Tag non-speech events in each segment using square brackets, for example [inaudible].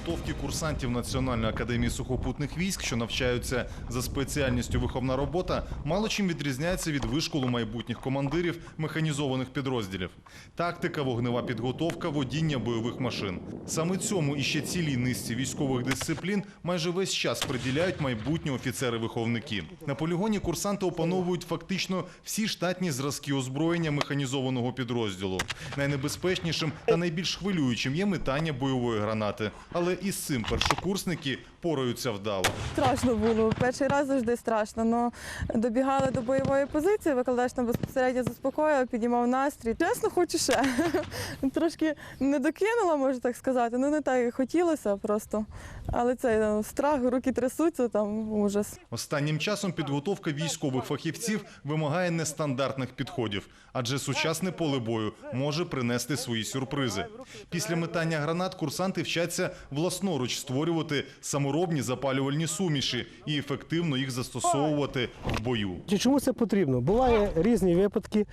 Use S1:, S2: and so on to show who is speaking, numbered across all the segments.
S1: підготовки курсантів Національної академії сухопутних військ, що навчаються за спеціальністю виховна робота, мало чим відрізняється від вишколу майбутніх командирів механізованих підрозділів. Тактика, вогнева підготовка, водіння бойових машин. Саме цьому і ще цілій низці військових дисциплін майже весь час приділяють майбутні офіцери-виховники. На полігоні курсанти опановують фактично всі штатні зразки озброєння механізованого підрозділу. Найнебезпечнішим та найбільш хвилюючим є метання бойової гранати. Але і з цим першокурсники пораються вдало.
S2: Страшно було. Перший раз завжди страшно. Но добігали до бойової позиції, викладач нам безпосередньо заспокоїв, підіймав настрій. Чесно, хочу ще. [laughs] Трошки не докинула, можна так сказати. Ну не так як хотілося просто. Але це е, страх, руки трясуться, там ужас.
S1: Останнім часом підготовка військових фахівців вимагає нестандартних підходів, адже сучасне поле бою може принести свої сюрпризи. Після метання гранат курсанти вчаться власноруч створювати саморобні запалювальні суміші і ефективно їх застосовувати в бою.
S3: Чому це потрібно? Бувають різні випадки,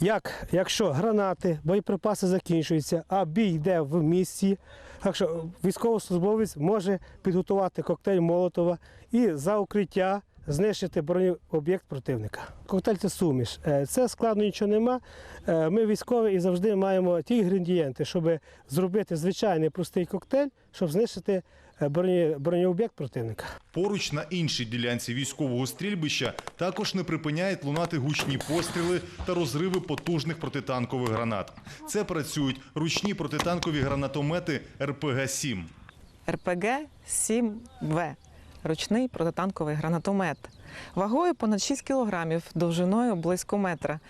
S3: як якщо гранати, боєприпаси закінчуються, а бій йде в місті. Так що військовослужбовець може підготувати коктейль Молотова і за укриття знищити бронеоб'єкт противника. Коктейль це суміш. Е, Це складно нічого нема. Е, Ми військові і завжди маємо ті інгредієнти, щоб зробити звичайний простий коктейль, щоб знищити е, броні- бронеоб'єкт противника.
S1: Поруч на іншій ділянці військового стрільбища також не припиняють лунати гучні постріли та розриви потужних протитанкових гранат. Це працюють ручні протитанкові гранатомети РПГ-7.
S4: РПГ-7В ручний протитанковий гранатомет. Вагою понад 6 кілограмів, довжиною близько метра.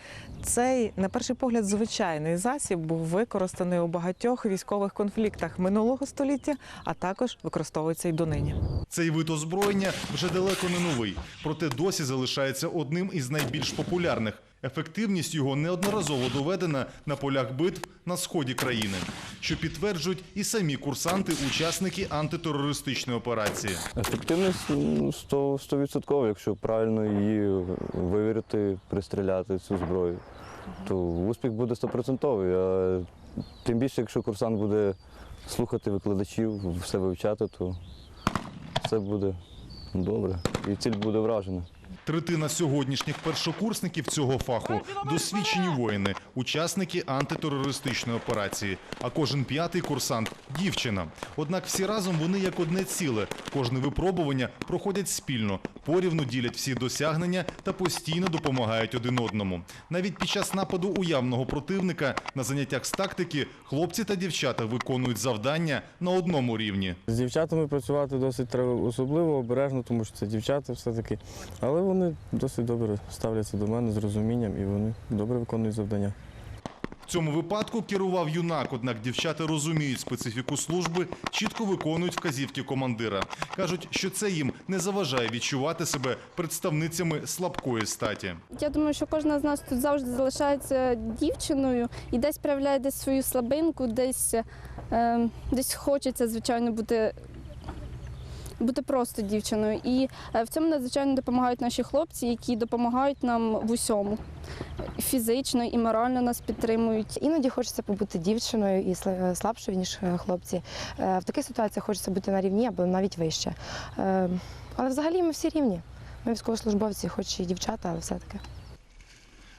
S4: Цей, на перший погляд, звичайний засіб був використаний у багатьох військових конфліктах минулого століття, а також використовується й донині.
S1: Цей вид озброєння вже далеко не новий, проте досі залишається одним із найбільш популярних. Ефективність його неодноразово доведена на полях битв на сході країни, що підтверджують і самі курсанти, учасники антитерористичної операції.
S5: Ефективність ну, 100 100%, якщо правильно її вивірити, пристріляти цю зброю, то успіх буде 100%. А тим більше, якщо курсант буде слухати викладачів, все вивчати, то все буде добре. І ціль буде вражена.
S1: Третина сьогоднішніх першокурсників цього фаху досвідчені воїни, учасники антитерористичної операції. А кожен п'ятий курсант дівчина. Однак всі разом вони як одне ціле. Кожне випробування проходять спільно, порівну ділять всі досягнення та постійно допомагають один одному. Навіть під час нападу уявного противника на заняттях з тактики хлопці та дівчата виконують завдання на одному рівні.
S6: З дівчатами працювати досить треба особливо обережно, тому що це дівчата все-таки. Але вони досить добре ставляться до мене з розумінням і вони добре виконують завдання.
S1: Цьому випадку керував юнак, однак дівчата розуміють специфіку служби, чітко виконують вказівки командира. Кажуть, що це їм не заважає відчувати себе представницями слабкої статі.
S7: Я думаю, що кожна з нас тут завжди залишається дівчиною і десь проявляє десь свою слабинку, десь, е, десь хочеться, звичайно, бути. Бути просто дівчиною, і е, в цьому надзвичайно допомагають наші хлопці, які допомагають нам в усьому фізично і морально нас підтримують.
S8: Іноді хочеться побути дівчиною і слабшою, ніж е, хлопці. Е, В таких ситуаціях хочеться бути на рівні або навіть вище. Е, Але взагалі ми всі рівні. Ми військовослужбовці, хоч і дівчата, але все-таки.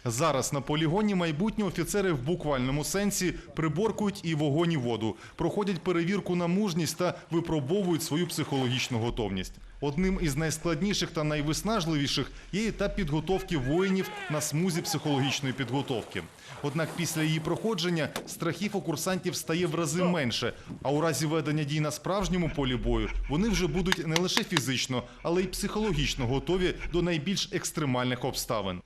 S1: Зараз на полігоні майбутні офіцери в буквальному сенсі приборкують і вогонь, і воду, проходять перевірку на мужність та випробовують свою психологічну готовність. Одним із найскладніших та найвиснажливіших є етап підготовки воїнів на смузі психологічної підготовки. Однак після її проходження страхів у курсантів стає в рази менше. А у разі ведення дій на справжньому полі бою вони вже будуть не лише фізично, але й психологічно готові до найбільш екстремальних обставин.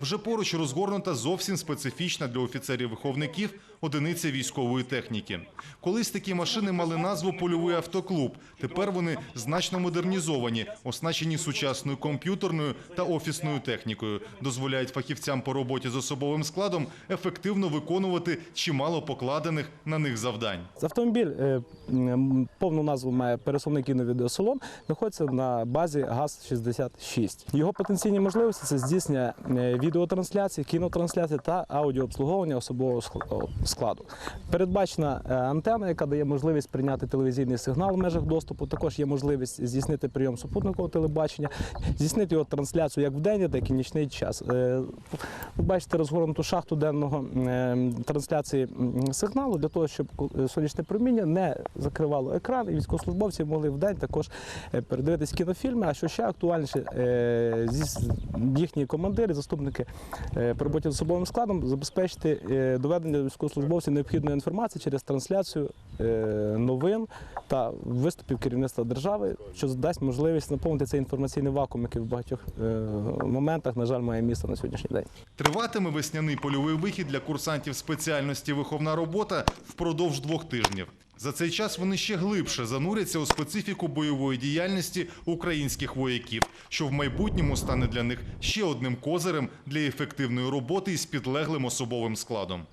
S1: Вже поруч розгорнута зовсім специфічна для офіцерів-виховників одиниця військової техніки. Колись такі машини мали назву польовий автоклуб. Тепер вони значно модернізовані, оснащені сучасною комп'ютерною та офісною технікою, дозволяють фахівцям по роботі з особовим складом ефективно виконувати чимало покладених на них завдань.
S9: Автомобіль е, повну назву має пересувний кіновідеосалон, знаходиться на базі ГАЗ-66. Його потенційні можливості це здійснення е, відеотрансляції, кінотрансляції та аудіообслуговування особового складу. Передбачена е, антенна, яка дає можливість прийняти телевізійний сигнал в межах доступу. Також є можливість здійснити прийом супутникового телебачення, здійснити його трансляцію як в день, так і в нічний час. Е, Ви бачите розгорнуту шахту денного е, трансляції сигналу для того, щоб сонячне проміння не закривало екран, і військовослужбовці могли в день також передивитись кінофільми. А що ще актуальніше, їхні командири, заступники по роботі з особовим складом забезпечити доведення військовослужбовців необхідної інформації через трансляцію е, новин та виступів керівництва держави, що дасть можливість наповнити цей інформаційний вакуум, який в багатьох е, моментах, на жаль, має місце на сьогоднішній день.
S1: Триватиме весняний польовий вихід для курсантів спеціальності виховна робота впродовж двох тижнів. За цей час вони ще глибше зануряться у специфіку бойової діяльності українських вояків, що в майбутньому стане для них ще одним козирем для ефективної роботи із підлеглим особовим складом.